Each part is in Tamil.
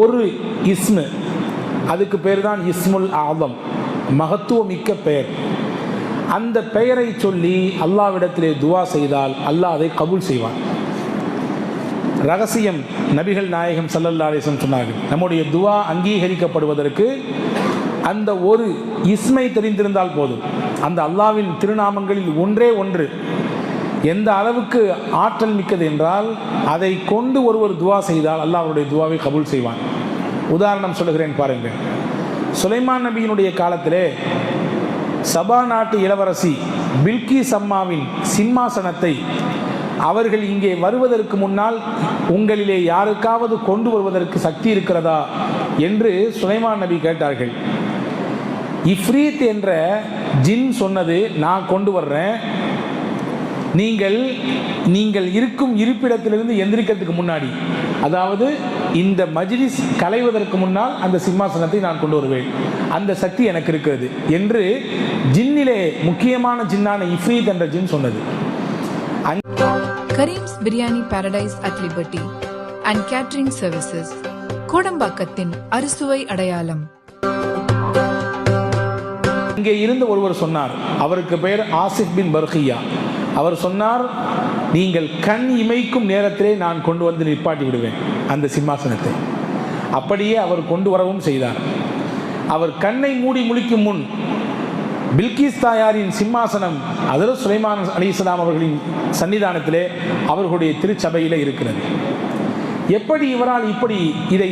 ஒரு இஸ்மு. அதுக்கு பேர் தான் இஸ்முல் ஆதம் மகத்துவமிக்க பெயர். அந்த பெயரை சொல்லி அல்லாவிடத்திலே துவா செய்தால் அல்லாஹ் அதை கபூல் செய்வான். ரகசியம் நபிகள் நாயகம் சல்லல்லா அலிசன் சொன்னார்கள். நம்முடைய துவா அங்கீகரிக்கப்படுவதற்கு அந்த ஒரு இஸ்மை தெரிந்திருந்தால் போதும். அந்த அல்லாவின் திருநாமங்களில் ஒன்றே ஒன்று. எந்த அளவுக்கு ஆற்றல் மிக்கது என்றால் அதை கொண்டு ஒருவர் துவா செய்தால் அல்லாஹ் அவருடைய துவாவை கபூல் செய்வான். உதாரணம் சொல்லுகிறேன் பாருங்கள். சுலைமான் நபியினுடைய காலத்திலே சபா நாட்டு இளவரசி பில்கி சம்மாவின் சிம்மாசனத்தை அவர்கள் இங்கே வருவதற்கு முன்னால் உங்களிலே யாருக்காவது கொண்டு வருவதற்கு சக்தி இருக்கிறதா என்று சுலைமான் நபி கேட்டார்கள். இஃப்ரீத் என்ற ஜின் சொன்னது நான் கொண்டு வர்றேன். நீங்கள் நீங்கள் இருக்கும் இருப்பிடத்திலிருந்து எந்திரிக்கிறதுக்கு முன்னாடி அதாவது இந்த மஜ்லிஸ் கலைவதற்கு முன்னால் அந்த சிம்மாசனத்தை நான் கொண்டு வருவேன். அந்த சக்தி எனக்கு இருக்கிறது என்று ஜின்னிலே முக்கியமான ஜின்னான இஃப்ரீத் என்ற ஜின் சொன்னது. Kareem's biryani paradise at liberty and catering services கோடம்பாக்கத்தின் அறுசுவை அடையாளம் இங்கே இருந்த ஒருவர் சொன்னார் அவருக்கு பெயர் ஆசிப் பின் பர்ஹியா அவர் சொன்னார் நீங்கள் கண் இமைக்கும் நேரத்திலே நான் கொண்டு வந்து நிப்பாட்டி விடுவேன். அந்த சிம்மாசனத்தை. அப்படியே அவர் கொண்டு வரவும் செய்தார். அவர் கண்ணை மூடி முழிக்கும் முன் பில்கிஸ் தாயாரின் சிம்மாசனம் அதர் சுலைமான் அலி இஸ்லாம் அவர்களின் சன்னிதானத்திலே அவர்களுடைய திருச்சபையில் இருக்கிறது. எப்படி இவரால் இப்படி இதை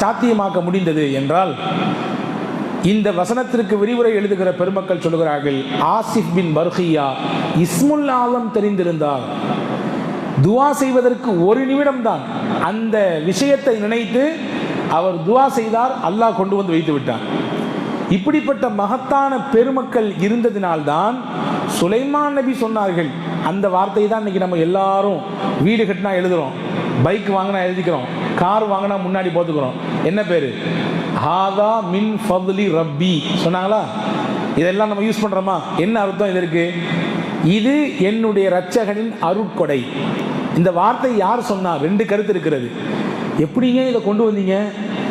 சாத்தியமாக்க முடிந்தது என்றால் இந்த வசனத்திற்கு விரிவுரை எழுதுகிற பெருமக்கள் சொல்கிறார்கள் ஆசிப் பின் பர்ஹியா இஸ்முல் ஆலம் தெரிந்திருந்தார். துவா செய்வதற்கு ஒரு நிமிடம் தான் அந்த விஷயத்தை நினைத்து அவர் துவா செய்தார் அல்லாஹ் கொண்டு வந்து வைத்து விட்டார். இப்படிப்பட்ட மகத்தான பெருமக்கள் இருந்ததினால்தான் சுலைமான் நபி சொன்னார்கள். அந்த வார்த்தையை தான் இன்னைக்கு நம்ம எல்லாரும் வீடு கட்டினா எழுதுறோம். பைக் வாங்கினா எழுதிக்கிறோம். கார் வாங்கினா முன்னாடி போத்துக்கிறோம் என்ன பேர்? ஹாதா மின் ஃபதுலி ரப்பி. சொன்னாங்களா? இதெல்லாம் நம்ம யூஸ் பண்ணுறோமா என்ன அர்த்தம் இதற்கு இது என்னுடைய ரச்சகனின் அருட்கொடை. இந்த வார்த்தை யார் சொன்னா? ரெண்டு கருத்து இருக்கிறது. எப்படிங்க இதை கொண்டு வந்தீங்க?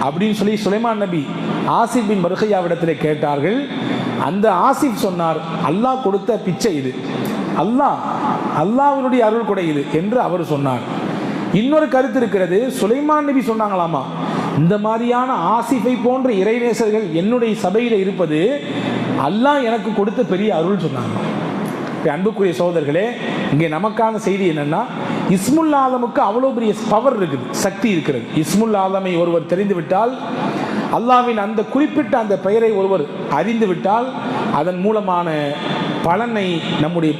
அப்படின்னு சொல்லி சுலைமான் நபி ஆசிப் பின் மருகையாவிடத்தில் கேட்டார்கள். அந்த ஆசிப் சொன்னார் அல்லாஹ் கொடுத்த பிச்சை இது. அல்லாஹ் அல்லாஹ்வினுடைய அருள் கொடை இது என்று அவர் சொன்னார். இன்னொரு கருத்து இருக்கிறது சுலைமான் நபி சொன்னாங்களாமா? இந்த மாதிரியான ஆசிஃபை போன்ற இறைநேசர்கள் என்னுடைய சபையில் இருப்பது அல்லாஹ் எனக்கு கொடுத்த பெரிய அருள் சொன்னாங்க. இப்ப அன்புக்குரிய சோதர்களே இங்கே நமக்கான செய்தி என்னென்னா இஸ்முல் ஆலமுக்கு அவ்வளோ பெரிய பவர் இருக்குது சக்தி இருக்கிறது. இஸ்முல் ஆலமை ஒருவர் தெரிந்துவிட்டால் அல்லாவின் அந்த குறிப்பிட்ட அந்த பெயரை ஒருவர் அறிந்துவிட்டால் அதன் மூலமான பலனை நம்முடைய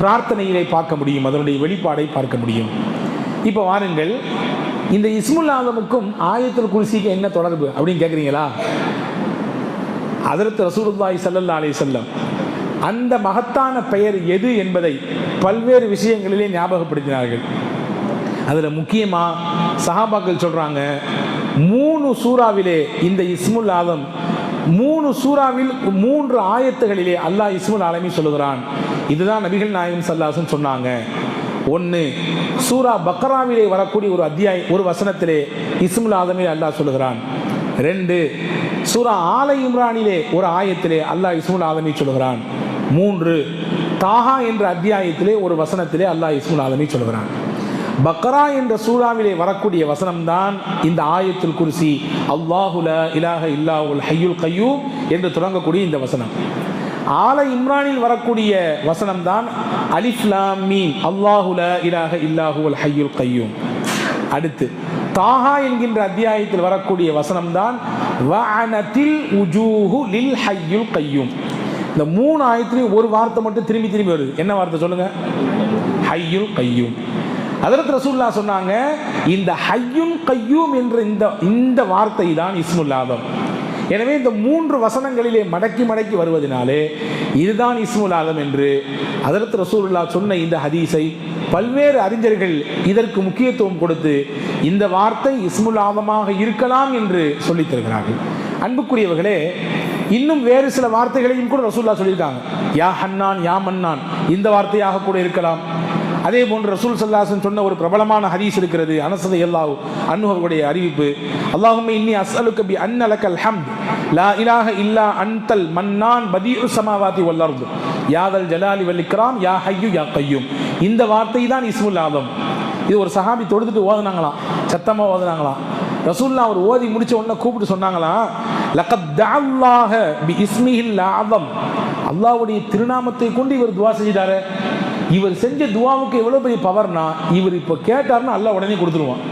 பிரார்த்தனையிலே பார்க்க முடியும் அதனுடைய வெளிப்பாடை பார்க்க முடியும். இப்போ வாருங்கள் இந்த இஸ்முல் ஆலமுக்கும் ஆயத்தில் குருசிக்கு என்ன தொடர்பு அப்படின்னு கேட்குறீங்களா அதற்கு ரசூலுல்லாய் ஸல்லல்லாஹு அலி செல்லம் அந்த மகத்தான பெயர் எது என்பதை பல்வேறு விஷயங்களிலே ஞாபகப்படுத்தினார்கள். அதில் முக்கியமாக சஹாபாக்கள் சொல்கிறாங்க மூணு சூறாவிலே இந்த இஸ்முல் ஆலம் மூணு சூறாவில் மூன்று ஆயத்துகளிலே அல்லாஹ் இஸ்முல் ஆலமி சொல்லுகிறான். இதுதான் நபிகள் நாயகம் சல்லாசன் சொன்னாங்க. ஒன்று சூரா பக்ராவிலே வரக்கூடிய ஒரு அத்தியாய ஒரு வசனத்திலே இஸ்முல் ஆதமில் அல்லாஹ் சொல்லுகிறான். ரெண்டு சூரா ஆலை இம்ரானிலே ஒரு ஆயத்திலே அல்லாஹ் இஸ்முல் ஆதமி சொல்லுகிறான். மூன்று தாஹா என்ற அத்தியாயத்திலே ஒரு வசனத்திலே அல்லாஹ் இஸ்முல் ஆதமி சொல்லுகிறான். பக்ரா என்ற சூறாவிலே வரக்கூடிய வசனம்தான் இந்த ஆயத்துல் குர்சி அல்லாஹுல இலாக இல்லாஹுல் ஹையுல் கையூ என்று தொடங்கக்கூடிய இந்த வசனம். ஆல இம்ரானில் வரக்கூடிய வசனம் தான் அலிஃப்லாம் மீன் அல்லாஹுல இலாக இல்லாஹுல் ஹையுல் கையூம். அடுத்து தாஹா என்கின்ற அத்தியாயத்தில் வரக்கூடிய வசனம் தான் உஜூஹு லில் ஹையுல் கையூம். இந்த மூணு ஆயத்திலையும் ஒரு வார்த்தை மட்டும் திரும்பி திரும்பி வருது. என்ன வார்த்தை சொல்லுங்க? ஹையுல் கையூம். அதற்கு ரசூல்லா சொன்னாங்க இந்த ஹையும் கையூம் என்ற இந்த இந்த வார்த்தை தான் இஸ்முல் ஆதம். எனவே இந்த மூன்று வசனங்களிலே மடக்கி மடக்கி வருவதனாலே இதுதான் இஸ்முல் ஆதம் என்று அதரத் ரசூல்லா சொன்ன இந்த ஹதீஸை பல்வேறு அறிஞர்கள் இதற்கு முக்கியத்துவம் கொடுத்து இந்த வார்த்தை இஸ்முல் ஆலமாக இருக்கலாம் என்று சொல்லித் தருகிறார்கள். அன்புக்குரியவர்களே இன்னும் வேறு சில வார்த்தைகளையும் கூட ரசூல்லா சொல்லியிருக்காங்க. யா ஹன்னான் யா மன்னான் இந்த வார்த்தையாக கூட இருக்கலாம். அதே போன்று ரசூல் சல்லாசன் சொன்ன ஒரு பிரபலமான ஹதீஸ் இருக்கிறது அனசதை அல்லாஹ் அன்னுவர்களுடைய அறிவிப்பு. அல்லாஹுமே இன்னி அஸ்அலுக்க பி அன்னலக்கல் ஹம் லா இலாஹ இல்லா அன்தல் மன்னான் பதீஉ சமாவாதி வல்லர்து யாதல் ஜலாலி வல் யா ஹையு யா கையும். இந்த வார்த்தை தான் இஸ்முல் ஆதம். இது ஒரு சஹாபி தொடுத்துட்டு ஓதுனாங்களாம் சத்தமாக ஓதுனாங்களாம். ரசூல்லா அவர் ஓதி முடிச்ச உடனே கூப்பிட்டு சொன்னாங்களாம் லக்கத் தஅல்லாஹ பி இஸ்மிஹில் ஆதம். அல்லாஹ்வுடைய திருநாமத்தை கொண்டு இவர் துவா செஞ்சிட்டாரு. இவர் செஞ்ச துவாவுக்கு எவ்வளோ பெரிய பவர்னா இவர் இப்போ கேட்டார்னா அல்லா உடனே கொடுத்துருவான்.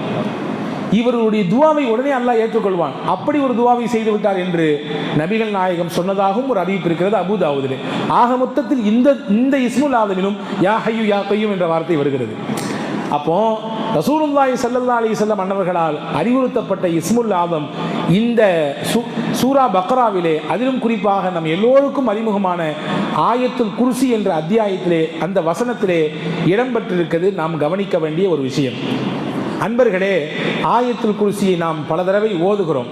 இவருடைய துவாவை உடனே அல்லாஹ் ஏற்றுக்கொள்வான். அப்படி ஒரு துவாவை செய்து விட்டார் என்று நபிகள் நாயகம் சொன்னதாகவும் ஒரு அறிவிப்பு இருக்கிறது அபுதாவுதிலே ஆக மொத்தத்தில் இந்த இந்த இஸ்முல் ஆதமிலும் யா ஹையு யா கையும் என்ற வார்த்தை வருகிறது. அப்போ ரசூலுல்லாய் ஸல்லல்லாஹு அலி வஸல்லம் அன்னவர்களால் அறிவுறுத்தப்பட்ட இஸ்முல் ஆதம் இந்த சு சூரா பக்ராவிலே அதிலும் குறிப்பாக நம் எல்லோருக்கும் அறிமுகமான ஆயத்துல் குருசி என்ற அத்தியாயத்திலே அந்த வசனத்திலே இடம்பெற்றிருக்கிறது நாம் கவனிக்க வேண்டிய ஒரு விஷயம். அன்பர்களே ஆயத்துல் குருசியை நாம் பல தடவை ஓதுகிறோம்.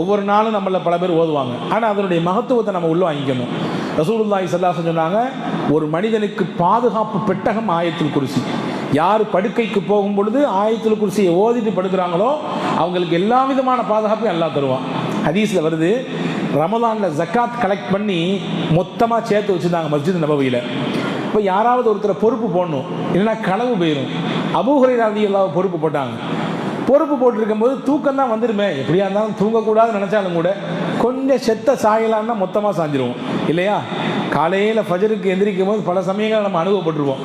ஒவ்வொரு நாளும் நம்மள பல பேர் ஓதுவாங்க. ஆனால் அதனுடைய மகத்துவத்தை நம்ம உள்ள வாங்கிக்கணும். ரசூலுல்லாய் ஸல்லல்லாஹு சொன்னாங்க ஒரு மனிதனுக்கு பாதுகாப்பு பெட்டகம் ஆயத்தில் குருசி. யார் படுக்கைக்கு போகும் பொழுது ஆயத்தில் குருசியை ஓதிட்டு படுக்கிறாங்களோ அவங்களுக்கு எல்லா விதமான பாதுகாப்பையும் எல்லாம் தருவான். ஹதீஸில் வருது ரமலானில் ஜக்காத் கலெக்ட் பண்ணி மொத்தமாக சேர்த்து வச்சுருந்தாங்க மஸ்ஜித் நபவியில். இப்போ யாராவது ஒருத்தரை பொறுப்பு போடணும் இல்லைன்னா களவு போயிடும் அபூஹரை ராதி எல்லாம் பொறுப்பு போட்டாங்க. பொறுப்பு போட்டிருக்கும் போது தூக்கம் தான் வந்துடுமே எப்படியா இருந்தாலும் தூங்கக்கூடாதுன்னு நினச்சாலும் கூட கொஞ்சம் செத்த சாயலான்னா மொத்தமாக சாஞ்சிருவோம். இல்லையா? காலையில் ஃபஜருக்கு எந்திரிக்கும் போது பல சமயங்கள் நம்ம அனுபவப்பட்டுருவோம்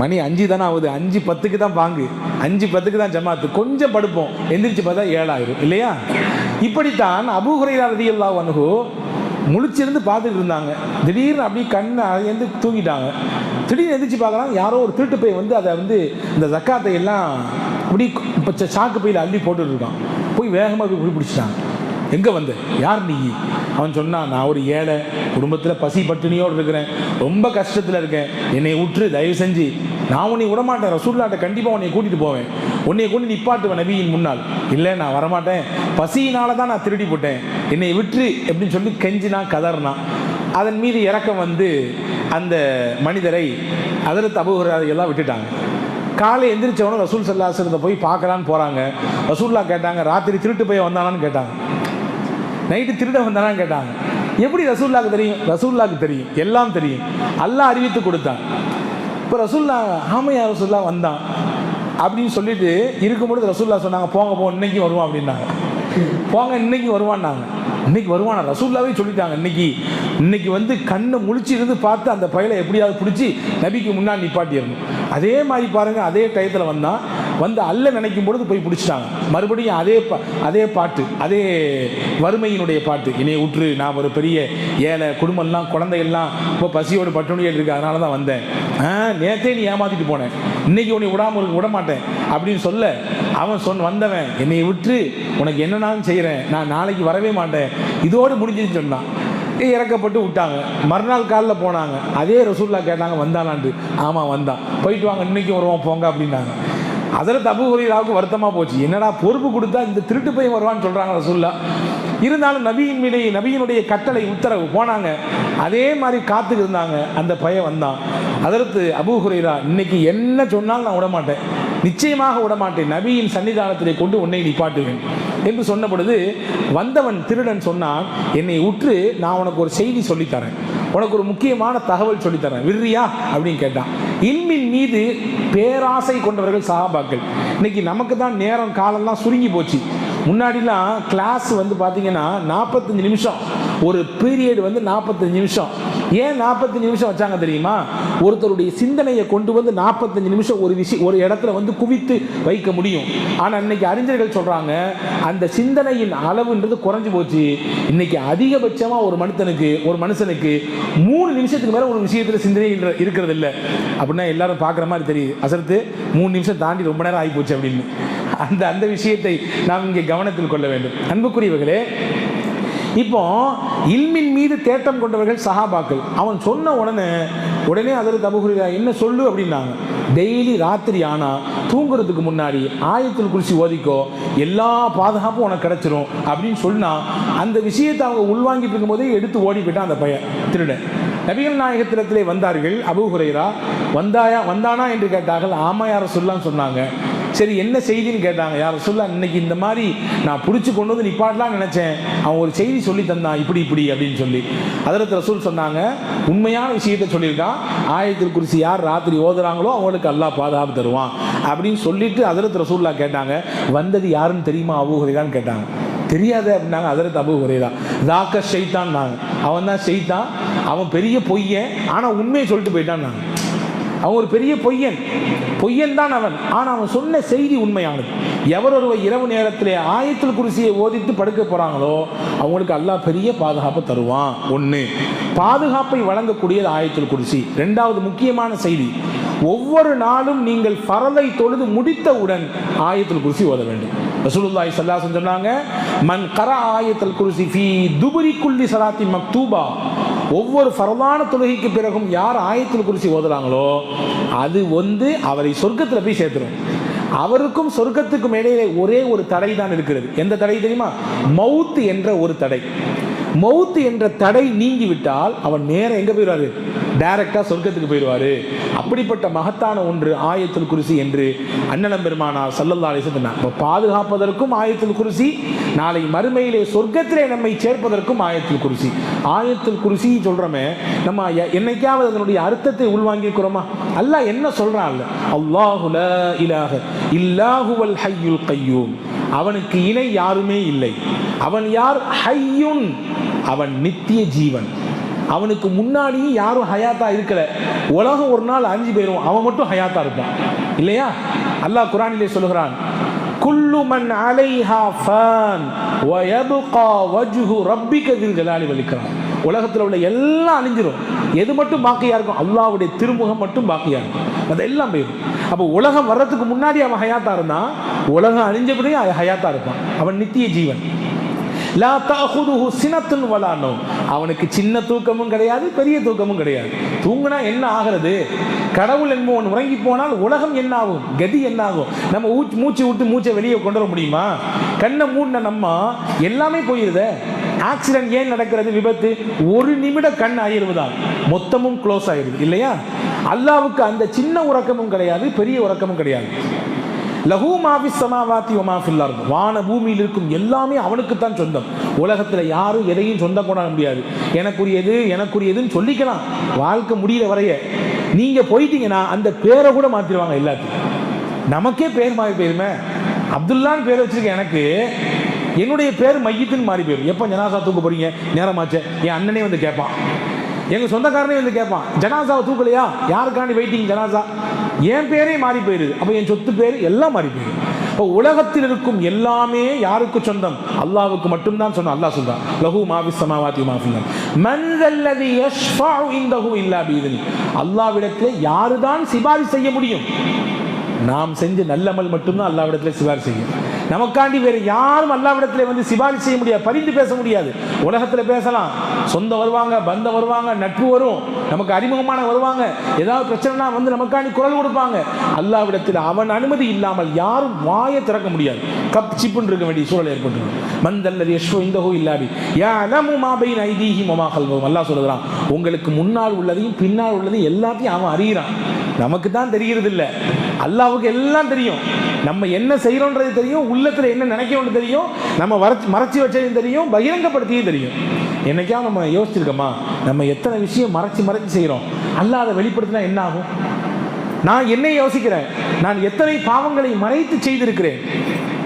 மணி அஞ்சு தானே ஆகுது. அஞ்சு பத்துக்கு தான் பாங்கு. அஞ்சு பத்துக்கு தான் ஜமாத்து. கொஞ்சம் படுப்போம். எந்திரிச்சு பார்த்தா ஏழாயிரம். இல்லையா? இப்படித்தான் அபூஹுரைரா ரதியல்லாஹு வனுகு முழிச்சிருந்து பார்த்துட்டு இருந்தாங்க. திடீர்னு அப்படியே கண்ணை அழைந்து தூங்கிட்டாங்க. திடீர்னு எந்திரிச்சு பார்க்கலாம் யாரோ ஒரு திருட்டு பை வந்து அதை வந்து இந்த ஜக்காத்தை எல்லாம் அப்படி இப்போ சாக்கு பையில் அள்ளி போட்டுட்டு இருக்கான் போய் வேகமாக போய் போய் பிடிச்சிட்டாங்க எங்கே வந்த? யார் நீ? அவன் சொன்னான் நான் ஒரு ஏழை குடும்பத்தில் பசி பட்டினியோடு இருக்கிறேன் ரொம்ப கஷ்டத்தில் இருக்கேன். என்னை விட்டுரு தயவு செஞ்சு நான் உன்னை விடமாட்டேன் ரசூல்லாட்ட கண்டிப்பாக உன்னை கூட்டிகிட்டு போவேன். உன்னை கொண்டு நிப்பாட்டுவேன் நபியின் முன்னால். இல்லை நான் வரமாட்டேன். பசியினால தான் நான் திருடி போட்டேன். என்னை விற்று அப்படின்னு சொல்லி கெஞ்சினா கதறினா. அதன் மீது இறக்கம் வந்து அந்த மனிதரை அதில் தபுகிறாரை விட்டுட்டாங்க. காலை எந்திரிச்சவனும் ரசூல் சல்லாசனத்தை போய் பார்க்கலான்னு போகிறாங்க ரசூல்லா கேட்டாங்க ராத்திரி திருட்டு போய் வந்தானான்னு கேட்டாங்க. நைட்டு திருட வந்தானான்னு கேட்டாங்க. எப்படி ரசூல்லாக்கு தெரியும்? ரசூல்லாக்கு தெரியும். எல்லாம் தெரியும். அல்லாஹ் அறிவித்து கொடுத்தான். இப்போ ரசூல்லா ஆமையா ரசூல்லா வந்தான். அப்படின்னு சொல்லிட்டு இருக்கும்பொழுது ரசூல்லா சொன்னாங்க போங்க போ இன்னைக்கு வருவான் அப்படின்னாங்க. போங்க இன்னைக்கு வருவான்னாங்க இன்னைக்கு வருவானா ரசூல்லாவே சொல்லிட்டாங்க இன்னைக்கு இன்னைக்கு வந்து கண்ணை முழிச்சு இருந்து பார்த்து அந்த பயலை எப்படியாவது பிடிச்சி நபிக்கு முன்னாடி நிப்பாட்டிடணும். அதே மாதிரி பாருங்கள் அதே டயத்தில் வந்தான் வந்து அல்ல நினைக்கும் பொழுது போய் பிடிச்சிட்டாங்க மறுபடியும் அதே பா அதே பாட்டு அதே வறுமையினுடைய பாட்டு. இனி உற்று நான் ஒரு பெரிய ஏழை குடும்பம்லாம் குழந்தைகள்லாம் இப்போ பசியோடு பட்டுணியில் இருக்கு அதனால தான் வந்தேன். ஆ நேத்தே நீ ஏமாத்திட்டு போனேன் இன்னைக்கு உன்னை விடாமல் விட மாட்டேன் அப்படின்னு சொல்ல அவன் சொன்ன வந்தவன் என்னை விட்டு உனக்கு என்னன்னாலும் செய்கிறேன் நான் நாளைக்கு வரவே மாட்டேன். இதோடு முடிஞ்சுன்னு சொன்னான் இறக்கப்பட்டு விட்டாங்க. மறுநாள் காலில் போனாங்க. அதே ரசூல்லா கேட்டாங்க வந்தானான்ட்டு ஆமாம் வந்தான். போயிட்டு வாங்க இன்னைக்கு வருவோம் போங்க அப்படின்னாங்க. அதில் தபு ஹுரைராவுக்கு வருத்தமாக போச்சு. என்னடா பொறுப்பு கொடுத்தா இந்த திருட்டு பையன் வருவான்னு சொல்கிறாங்க ரசூல்லா இருந்தாலும் நபியின் மீது நபியினுடைய கட்டளை உத்தரவு போனாங்க. அதே மாதிரி காத்துக்கு இருந்தாங்க அந்த பையன் வந்தான். அதற்கு அபு ஹுரைரா இன்னைக்கு என்ன சொன்னாலும் நான் விட மாட்டேன் நிச்சயமாக விட மாட்டேன் நபியின் சன்னிதானத்திலே கொண்டு உன்னை நிப்பாட்டுவேன் என்று சொன்ன பொழுது வந்தவன் திருடன் சொன்னான் என்னை உற்று நான் உனக்கு ஒரு செய்தி சொல்லித்தரேன் உனக்கு ஒரு முக்கியமான தகவல் சொல்லித்தரேன். விர்ரியா அப்படின்னு கேட்டான். இல்மின் மீது பேராசை கொண்டவர்கள் சகாபாக்கள் இன்னைக்கு நமக்கு தான் நேரம் காலம்லாம் சுருங்கி போச்சு. முன்னாடிலாம் கிளாஸ் வந்து பார்த்தீங்கன்னா நாற்பத்தஞ்சு நிமிஷம். ஒரு பீரியட் வந்து நாற்பத்தஞ்சு நிமிஷம். ஏன் நாற்பத்தஞ்சு நிமிஷம் வச்சாங்க தெரியுமா? ஒருத்தருடைய சிந்தனையை கொண்டு வந்து நாற்பத்தஞ்சு நிமிஷம் ஒரு விஷயம் ஒரு இடத்துல வந்து குவித்து வைக்க முடியும். ஆனால் இன்னைக்கு அறிஞர்கள் சொல்கிறாங்க அந்த சிந்தனையின் அளவுன்றது குறைஞ்சு போச்சு. இன்னைக்கு அதிகபட்சமாக ஒரு மனுஷனுக்கு ஒரு மனுஷனுக்கு மூணு நிமிஷத்துக்கு மேலே ஒரு விஷயத்தில் சிந்தனை இருக்கிறது இல்லை அப்படின்னா எல்லாரும் பார்க்குற மாதிரி தெரியுது. அசரத்து மூணு நிமிஷம் தாண்டி ரொம்ப நேரம் ஆகி போச்சு அப்படின்னு. அந்த அந்த விஷயத்தை நாம் இங்கே கவனத்தில் கொள்ள வேண்டும். அன்புக்குரியவர்களே இப்போ இல்மின் மீது தேட்டம் கொண்டவர்கள் சஹாபாக்கள். அவன் சொன்ன உடனே உடனே அதில் தபுகுரியா என்ன சொல்லு? அப்படின்னாங்க. டெய்லி ராத்திரி ஆனால் தூங்குறதுக்கு முன்னாடி ஆயத்தில் குறிச்சி ஓதிக்கோ. எல்லா பாதுகாப்பும் உனக்கு கிடைச்சிரும். அப்படின்னு சொன்னால் அந்த விஷயத்தை அவங்க உள்வாங்கிட்டு இருக்கும்போதே எடுத்து ஓடி போயிட்டான் அந்த பையன். திருடன். நபிகள் நாயகத்திடத்திலே வந்தார்கள் அபுகுரையரா ஹுரைரா வந்தாயா வந்தானா? என்று கேட்டார்கள். ஆமையார சொல்லான்னு சொன்னாங்க. சரி என்ன செய்தின்னு கேட்டாங்க. யார் சொல்ல இன்னைக்கு இந்த மாதிரி நான் பிடிச்சி கொண்டு வந்து நிப்பாட்டலாம்னு நினைச்சேன். அவன் ஒரு செய்தி சொல்லி தந்தான் இப்படி இப்படி அப்படின்னு சொல்லி. அதில் ரசூல் சொன்னாங்க உண்மையான விஷயத்தை சொல்லியிருக்கான். ஆயத்தில் குறிச்சி யார் ராத்திரி ஓதுறாங்களோ அவங்களுக்கு அல்லாஹ் பாதுகாப்பு தருவான் அப்படின்னு சொல்லிட்டு அதில் ரசூல்லா கேட்டாங்க. வந்தது யாருன்னு தெரியுமா? அபூஹுரைரான்னு கேட்டாங்க. தெரியாது அப்படின்னாங்க அதில் அபு தான் தாக்க ஷைத்தான் நாங்கள் அவன் தான் செய்தான் அவன் பெரிய பொய்யன். ஆனால் உண்மையை சொல்லிட்டு போயிட்டான் நாங்கள் அவன் ஒரு பெரிய பொய்யன். பொய்யன் தான் அவன். ஆனால் அவன் சொன்ன செய்தி உண்மையானது. எவர் ஒருவர் இரவு நேரத்தில் ஆயத்தில் குருசியை ஓதித்து படுக்க போகிறாங்களோ அவங்களுக்கு அல்லாஹ் பெரிய பாதுகாப்பை தருவான். ஒன்று பாதுகாப்பை வழங்கக்கூடியது ஆயத்தில் குருசி. ரெண்டாவது முக்கியமான செய்தி ஒவ்வொரு நாளும் நீங்கள் பரலை தொழுது முடித்தவுடன் ஆயத்தில் குருசி ஓத வேண்டும். ரசூலுல்லாஹி ஸல்லல்லாஹு சொன்னாங்க மன் கர ஆயத்தில் குருசி ஃபீ துபுரி குல்லி சலாத்தி மக்தூபா. ஒவ்வொரு பரவான தொழுகைக்கு பிறகும் யார் ஆயத்தில் குறிச்சி ஓதுறாங்களோ அது வந்து அவரை சொர்க்கத்தில் போய் சேர்த்துரும். அவருக்கும் சொர்க்கத்துக்கும் இடையிலே ஒரே ஒரு தடை தான் இருக்கிறது. எந்த தடை தெரியுமா? மவுத்து என்ற ஒரு தடை. மௌத்து என்ற தடை நீங்கிவிட்டால் அவன் நேரம் எங்கே போயிடுவாரு? டைரக்டாக சொர்க்கத்துக்கு போயிடுவாரு. அப்படிப்பட்ட மகத்தான ஒன்று ஆயத்தில் குருசி என்று அண்ணலம் பெருமானா சல்லல்லா அலிஸ் இப்போ பாதுகாப்பதற்கும் ஆயத்தில் குருசி நாளை மறுமையிலே சொர்க்கத்திலே நம்மை சேர்ப்பதற்கும் ஆயத்தில் குருசி. ஆயத்தில் குருசி சொல்கிறோமே நம்ம என்னைக்காவது அதனுடைய அர்த்தத்தை உள்வாங்கிக்கிறோமா? அல்ல என்ன சொல்றான் அல்லாஹுல இலாக இல்லாஹுவல் ஹையுல் கையூம். அவனுக்கு இணை யாருமே இல்லை. அவன் யார்? ஹையுன். அவன் நித்திய ஜீவன். அவனுக்கு முன்னாடியும் யாரும் ஹயாத்தா இருக்கல. உலகம் ஒரு நாள் அஞ்சு பேரும் அவன் மட்டும் ஹயாத்தா இருப்பான். இல்லையா? அல்லாஹ் குரானிலே சொல்லுகிறான் குல்லு மன் அலைஹா ஃபான் வயபுகா வஜ்ஹு ரப்பிக தில் ஜலாலி வலிக்கிறான் உலகத்தில் உள்ள எல்லாம் அழிஞ்சிரும். எது மட்டும் பாக்கியா இருக்கும்? அல்லாவுடைய திருமுகம் மட்டும் பாக்கியா இருக்கும். அதெல்லாம் போயிடும் அப்போ உலகம் வர்றதுக்கு முன்னாடி அவன் ஹயாத்தா இருந்தான். உலகம் அழிஞ்சபடியும் அது ஹயாத்தா இருப்பான். அவன் நித்திய ஜீவன். லா தாஹுதுஹு சினத்துன் வலானோ அவனுக்கு சின்ன தூக்கமும் கிடையாது பெரிய தூக்கமும் கிடையாது. தூங்குனா என்ன ஆகிறது? கடவுள் என்பவன் உறங்கி போனால் உலகம் என்ன ஆகும் கதி என்ன ஆகும் நம்ம ஊச்சு மூச்சு விட்டு மூச்சை வெளியே கொண்டு வர முடியுமா? கண்ணை மூடின நம்ம எல்லாமே போயிருதே. ஆக்சிடென்ட் ஏன் நடக்கிறது? விபத்து? ஒரு நிமிட கண் ஆயிடுவதால் மொத்தமும் க்ளோஸ் ஆயிடுது இல்லையா? அல்லாவுக்கு அந்த சின்ன உறக்கமும் கிடையாது பெரிய உறக்கமும் கிடையாது. லஹூ மாஃபி சமாவாத்தி ஒமாஃபில் அர்த். வான பூமியில் இருக்கும் எல்லாமே அவனுக்கு தான் சொந்தம். உலகத்தில் யாரும் எதையும் சொந்தம் கொண்டாட முடியாது. எனக்குரியது எனக்குரியதுன்னு சொல்லிக்கலாம். வாழ்க்கை முடியல வரைய. நீங்கள் போயிட்டீங்கன்னா அந்த பேரை கூட மாற்றிடுவாங்க எல்லாத்தையும். நமக்கே பேர் மாறி போயிருமே. அப்துல்லான்னு பேர் வச்சிருக்க எனக்கு. என்னுடைய பேர் மையத்துன்னு மாறி போயிடும் எப்போ ஜனாசா தூக்க போறீங்க? நேரமாச்சே. என் அண்ணனே வந்து கேட்பான் எங்கள் சொந்தக்காரனே வந்து கேட்பான் ஜனாசாவை தூக்கலையா? யாருக்காண்டி வெயிட்டிங் ஜனாசா? என் பேரே மாறி போயிருது அப்போ என் சொத்து பேர் எல்லாம் மாறி போயிடுது. இப்போ உலகத்தில் இருக்கும் எல்லாமே யாருக்கு சொந்தம்? அல்லாவுக்கு மட்டும்தான் சொன்னோம் அல்லாஹ் சொல்றான் லஹு மாபி சமாவாதி மாஃபில் மன்தல்லதி யஷ்ஃபஉ இந்தஹு இல்லா பீதனி. அல்லாஹ்விடத்திலே யாருதான் சிபாரிசு செய்ய முடியும்? நாம் செஞ்ச நல்லமல் மட்டும்தான் அல்லாவிடத்தில் சிபாரிசு செய்யும். நமக்காண்டி வேறு யாரும் அல்லாவிடத்தில் வந்து சிபாரிசு செய்ய முடியாது பரிந்து பேச முடியாது. உலகத்தில் பேசலாம். சொந்த வருவாங்க பந்த வருவாங்க நட்பு வரும். நமக்கு அறிமுகமான வருவாங்க. ஏதாவது பிரச்சனைனா வந்து நமக்காண்டி குரல் கொடுப்பாங்க. அல்லாவிடத்தில் அவன் அனுமதி இல்லாமல் யாரும் வாயை திறக்க முடியாது. கப் சிப்புன்னு இருக்க வேண்டிய சூழல் ஏற்பட்டு மந்தல்லது யஷ்வ இந்தகோ இல்லாபி. யா அலமு மாபைன் ஐதீஹி மமா கல்வம் அல்லா சொல்லுகிறான் உங்களுக்கு முன்னால் உள்ளதையும் பின்னால் உள்ளதையும் எல்லாத்தையும் அவன் அறிகிறான். நமக்கு தான் தெரிகிறது இல்லை அல்லாவுக்கு எல்லாம் தெரியும். நம்ம என்ன செய்கிறோன்றது தெரியும் உள்ளத்தில் என்ன நினைக்கணும்னு தெரியும் நம்ம மறைச்சி மறைச்சி வச்சதையும் தெரியும் பகிரங்கப்படுத்தியும் தெரியும். என்னைக்கா நம்ம யோசிச்சிருக்கோமா? நம்ம எத்தனை விஷயம் மறைச்சி மறைச்சி செய்கிறோம் அல்லாத வெளிப்படுத்தினா என்ன ஆகும்? நான் என்னை யோசிக்கிறேன். நான் எத்தனை பாவங்களை மறைத்து செய்திருக்கிறேன்?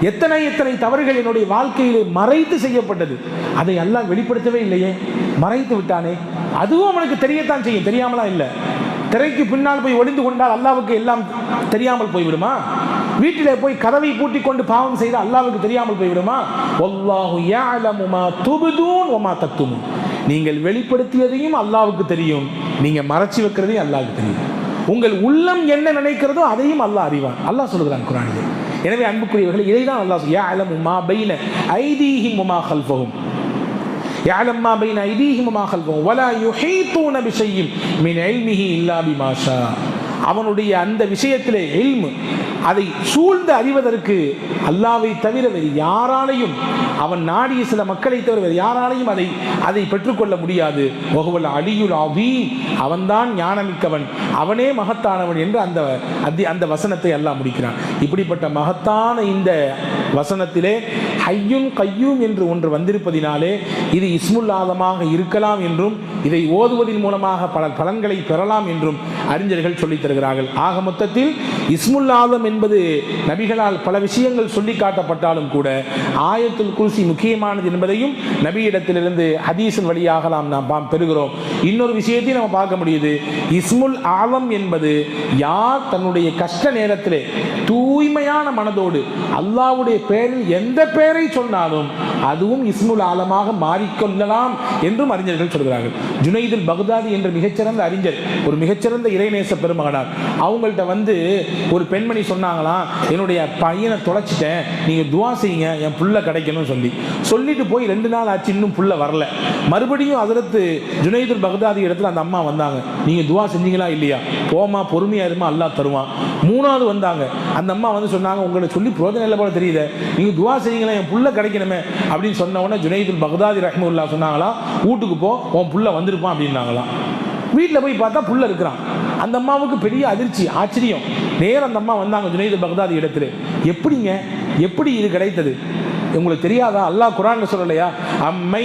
எத்தனை எத்தனை தவறுகள் என்னுடைய வாழ்க்கையிலே மறைத்து செய்யப்பட்டது? அதை எல்லாம் வெளிப்படுத்தவே இல்லையே. மறைத்து விட்டானே. அதுவும் அவனுக்கு தெரியத்தான் செய்யும். தெரியாமலாம் இல்லை. திரைக்கு பின்னால் போய் ஒளிந்து கொண்டால் அல்லாவுக்கு எல்லாம் தெரியாமல் போய்விடுமா? வீட்டிலே போய் கதவை பூட்டி கொண்டு பாவம் செய்து அல்லாவுக்கு தெரியாமல் போய்விடுமா? வல்லாஹு யஅலமு மா துப்தூன் வமா நீங்கள் வெளிப்படுத்தியதையும் அல்லாவுக்கு தெரியும். நீங்கள் மறைச்சி வைக்கிறதையும் அல்லாவுக்கு தெரியும். உங்கள் உள்ளம் என்ன நினைக்கிறதோ அதையும் அல்லாஹ் அறிவான். அல்லாஹ் சொல்லுகிறான் குரானில். எனவே அன்புக்குரியவர்கள் இதை தான் அல்லாஹ் யஅலமு மா பைன ஐதீஹி உமா கல்ஃபஹும். يعلم ما بين أيديهم وما خلفهم ولا يحيطون بشيء من علمه إلا بما شاء அவனுடைய அந்த விஷயத்திலே இல்மு அதை சூழ்ந்து அறிவதற்கு அல்லாவை தவிர வேறு யாராலையும் அவன் நாடிய சில மக்களை தவிர வேறு யாராலையும் அதை அதை பெற்றுக்கொள்ள முடியாது ஒகுவல் அலியுல் அவீம் அவன்தான் ஞானமிக்கவன் அவனே மகத்தானவன் என்று அந்த அத்தி அந்த வசனத்தை அல்லாஹ் முடிக்கிறான் இப்படிப்பட்ட மகத்தான இந்த வசனத்திலே ஹையும் கையும் என்று ஒன்று வந்திருப்பதினாலே இது இஸ்முல்லாதமாக இருக்கலாம் என்றும் இதை ஓதுவதன் மூலமாக பல பலன்களை பெறலாம் என்றும் அறிஞர்கள் சொல்லித் தருகிறார்கள். ஆக மொத்தத்தில் இஸ்முல் என்பது நபிகளால் பல விஷயங்கள் சொல்லி காட்டப்பட்டாலும் கூட ஆயத்துல் குருசி முக்கியமானது என்பதையும் நபியிடத்திலிருந்து ஹதீஸின் வழியாக நாம் நாம் பெறுகிறோம். இன்னொரு விஷயத்தையும் நம்ம பார்க்க முடியுது. இஸ்முல் ஆலம் என்பது யார் தன்னுடைய கஷ்ட நேரத்திலே தூய்மையான மனதோடு அல்லாவுடைய பெயரில் எந்த பெயரை சொன்னாலும் அதுவும் இஸ்முல் ஆலமாக மாறிக்கொள்ளலாம் என்றும் அறிஞர்கள் சொல்கிறார்கள். ஜுனைதில் பகுதாதி என்ற மிகச்சிறந்த அறிஞர் ஒரு மிகச்சிறந்த இறைநேச பெருமகனார். அவங்கள்ட்ட வந்து ஒரு பெண்மணி சொன்னாங்களாம் என்னுடைய பையனை தொலைச்சிட்டேன். நீங்க துவா செய்யுங்க. என் புள்ள கிடைக்கணும்னு சொல்லி. சொல்லிட்டு போய் ரெண்டு நாள் ஆச்சு இன்னும் புள்ள வரல. மறுபடியும் அதற்கு ஜுனைதுல் பக்தாதி இடத்துல அந்த அம்மா வந்தாங்க. நீங்க துவா செஞ்சீங்களா இல்லையா? போமா பொறுமையா இருமா அல்லாஹ் தருவான். மூணாவது வந்தாங்க. அந்த அம்மா வந்து சொன்னாங்க உங்களை சொல்லி புரோஜனம் இல்லை போல தெரியுது. நீங்க துவா செய்யுங்களா என் புள்ள கிடைக்கணுமே. அப்படின்னு சொன்ன உடனே ஜுனைதுல் பகதாதி ரஹ்முல்லா சொன்னாங்களா வீட்டுக்கு போ உன் புள்ள வந்திருப்பான் அப்படின்னாங்களாம். வீட்டில் போய் பார்த்தா புள்ள இருக்கிறான். அந்த அம்மாவுக்கு பெரிய அதிர்ச்சி ஆச்சரியம். நேரம் அந்த அம்மா வந்தாங்க ஜுனைது பக்தாதி இடத்துல. எப்படிங்க? எப்படி இது கிடைத்தது? உங்களுக்கு தெரியாதா? அல்லாஹ் குரான் சொல்லலையா? அம்மை